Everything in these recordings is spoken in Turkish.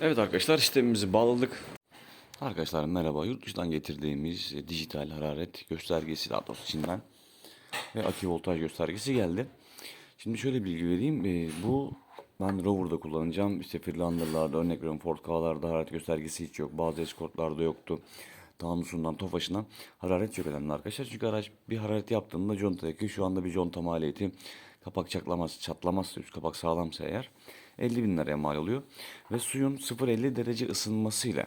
Evet arkadaşlar sistemimizi bağladık. Arkadaşlar merhaba. Yurt dışından getirdiğimiz e, dijital hararet göstergesi daha doğrusu Çin'den ve akü voltaj göstergesi geldi. Şimdi şöyle bilgi vereyim. E, bu ben Rover'da kullanacağım. İşte Freelander'larda örnek veriyorum Ford K'larda hararet göstergesi hiç yok. Bazı Escort'larda yoktu. Tanusundan Tofaş'ına hararet çok önemli arkadaşlar. Çünkü araç bir hararet yaptığında conta yakıyor. Şu anda bir conta maliyeti kapak çatlamaz, çatlamazsa üst kapak sağlamsa eğer 50 bin liraya mal oluyor. Ve suyun 0-50 derece ısınmasıyla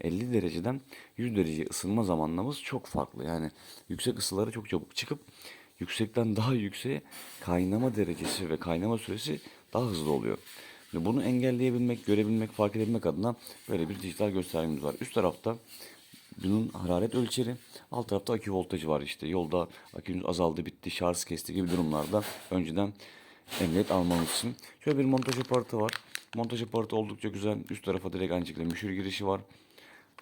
50 dereceden 100 derece ısınma zamanlamız çok farklı. Yani yüksek ısılara çok çabuk çıkıp yüksekten daha yükseğe kaynama derecesi ve kaynama süresi daha hızlı oluyor. Bunu engelleyebilmek, görebilmek, fark edebilmek adına böyle bir dijital göstergemiz var. Üst tarafta bunun hararet ölçeri, alt tarafta akü voltajı var işte. Yolda akünüz azaldı, bitti, şarj kesti gibi durumlarda önceden emniyet almamız için. Şöyle bir montaj aparatı var. Montaj aparatı oldukça güzel. Üst tarafa direkt aynı şekilde müşür girişi var.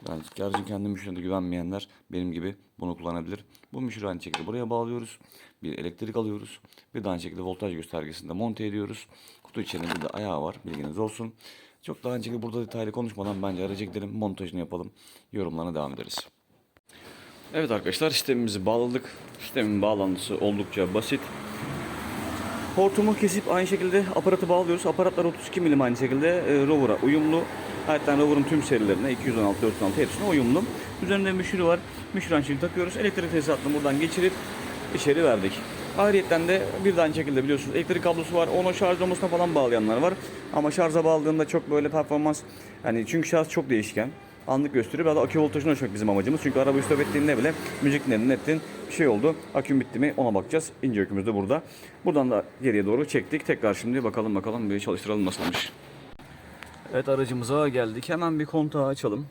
Yani gerçi kendi müşürüne güvenmeyenler benim gibi bunu kullanabilir. Bu müşürü aynı şekilde buraya bağlıyoruz. Bir elektrik alıyoruz. Bir de aynı şekilde voltaj göstergesinde monte ediyoruz. Kutu içerisinde bir de ayağı var. Bilginiz olsun. Çok daha önce burada detaylı konuşmadan bence araca gidelim. Montajını yapalım. Yorumlarına devam ederiz. Evet arkadaşlar sistemimizi bağladık. Sistemin bağlantısı oldukça basit. Hortumu kesip aynı şekilde aparatı bağlıyoruz. Aparatlar 32 milim aynı şekilde e, Rover'a uyumlu. Hatta Rover'ın tüm serilerine 216, 416 hepsine uyumlu. Üzerinde müşürü var. Müşür ançını takıyoruz. Elektrik tesisatını buradan geçirip içeri verdik. Ayrıyeten de bir de aynı şekilde biliyorsunuz elektrik kablosu var. Onu şarj olmasına falan bağlayanlar var. Ama şarja bağladığında çok böyle performans yani çünkü şarj çok değişken anlık gösteriyor. Biraz da akü voltajını ölçmek bizim amacımız. Çünkü araba stop ettiğinde bile müzik dinledin ettin bir şey oldu. Aküm bitti mi ona bakacağız. İnce ökümüz de burada. Buradan da geriye doğru çektik. Tekrar şimdi bakalım bakalım bir çalıştıralım nasılmış. Evet aracımıza geldik. Hemen bir kontağı açalım.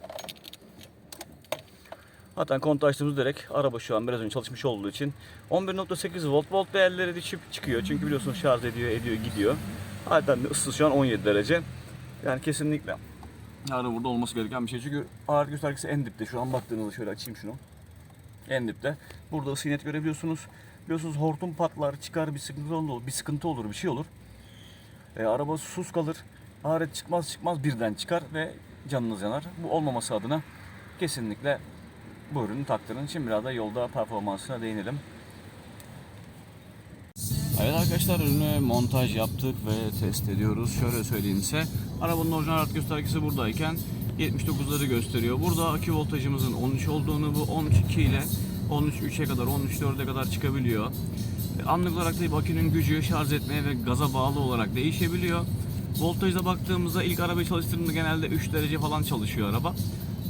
Zaten kontağı açtığımız direkt araba şu an biraz önce çalışmış olduğu için 11.8 volt volt değerleri düşüp çıkıyor. Çünkü biliyorsunuz şarj ediyor ediyor gidiyor. Zaten ısı şu an 17 derece. Yani kesinlikle Yarın burada olması gereken bir şey. Çünkü ağırlık göstergesi en dipte. Şu an baktığınızda şöyle açayım şunu. En dipte. Burada ısıyı net görebiliyorsunuz. Biliyorsunuz hortum patlar, çıkar bir sıkıntı olur, bir sıkıntı olur, bir şey olur. E, araba sus kalır. Ağrıt çıkmaz çıkmaz birden çıkar ve canınız yanar. Bu olmaması adına kesinlikle bu ürünü taktırın. Şimdi biraz da yolda performansına değinelim. Evet arkadaşlar ürünü montaj yaptık ve test ediyoruz. Şöyle söyleyeyim size. Arabanın orijinal hararet göstergesi buradayken 79'ları gösteriyor. Burada akü voltajımızın 13 olduğunu bu 13.2 ile 13.3'e kadar 13.4'e kadar çıkabiliyor. Anlık olarak da akünün gücü şarj etmeye ve gaza bağlı olarak değişebiliyor. Voltajda baktığımızda ilk arabayı çalıştırdığımda genelde 3 derece falan çalışıyor araba.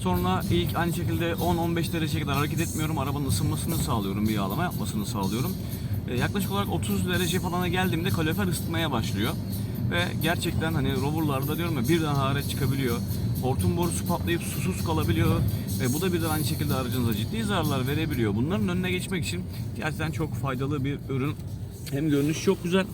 Sonra ilk aynı şekilde 10-15 dereceye kadar hareket etmiyorum. Arabanın ısınmasını sağlıyorum, bir yağlama yapmasını sağlıyorum. E, Yaklaşık olarak 30 derece falana geldiğimde kalorifer ısıtmaya başlıyor. Ve gerçekten hani roverlarda diyorum ya birden hararet çıkabiliyor. Hortum borusu patlayıp susuz kalabiliyor. Ve bu da birden aynı şekilde aracınıza ciddi zararlar verebiliyor. Bunların önüne geçmek için gerçekten çok faydalı bir ürün. Hem görünüş çok güzel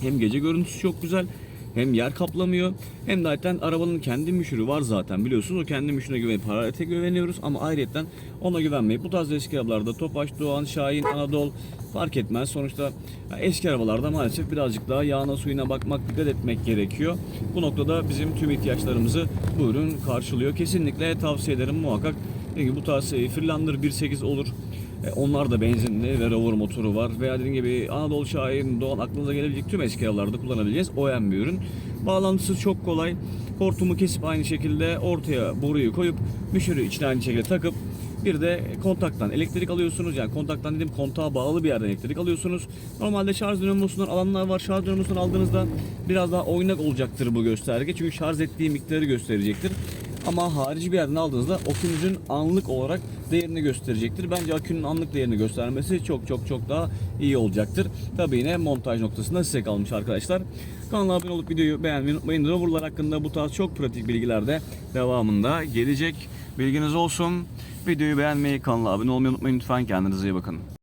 hem gece görüntüsü çok güzel. Hem yer kaplamıyor hem de zaten arabanın kendi müşürü var zaten biliyorsunuz. O kendi müşürüne güvenip hararete güveniyoruz ama ayrıyetten ona güvenmeyip bu tarz eski arabalarda Tofaş, Doğan, Şahin, Anadolu fark etmez. Sonuçta eski arabalarda maalesef birazcık daha yağına suyuna bakmak, dikkat etmek gerekiyor. Bu noktada bizim tüm ihtiyaçlarımızı bu ürün karşılıyor. Kesinlikle tavsiye ederim muhakkak. Gibi bu tarz e, Freelander 1.8 olur. E, Onlar da benzinli ve rover motoru var. Veya dediğim gibi Anadolu Şahin, Doğan aklınıza gelebilecek tüm eski arabalarda kullanabileceğiz OEM bir ürün. Bağlantısı çok kolay. Hortumu kesip aynı şekilde ortaya boruyu koyup müşürü içine aynı şekilde takıp bir de kontaktan elektrik alıyorsunuz. Yani kontaktan dedim kontağa bağlı bir yerden elektrik alıyorsunuz. Normalde şarj dinamosundan alanlar var. Şarj dinamosundan aldığınızda biraz daha oynak olacaktır bu gösterge. Çünkü şarj ettiği miktarı gösterecektir. Ama harici bir yerden aldığınızda akünüzün anlık olarak değerini gösterecektir. Bence akünün anlık değerini göstermesi çok çok çok daha iyi olacaktır. Tabii yine montaj noktasında size kalmış arkadaşlar. Kanala abone olup videoyu beğenmeyi unutmayın. Rover'lar hakkında bu tarz çok pratik bilgiler de devamında gelecek. Bilginiz olsun. Videoyu beğenmeyi, kanala abone olmayı unutmayın lütfen. Kendinize iyi bakın.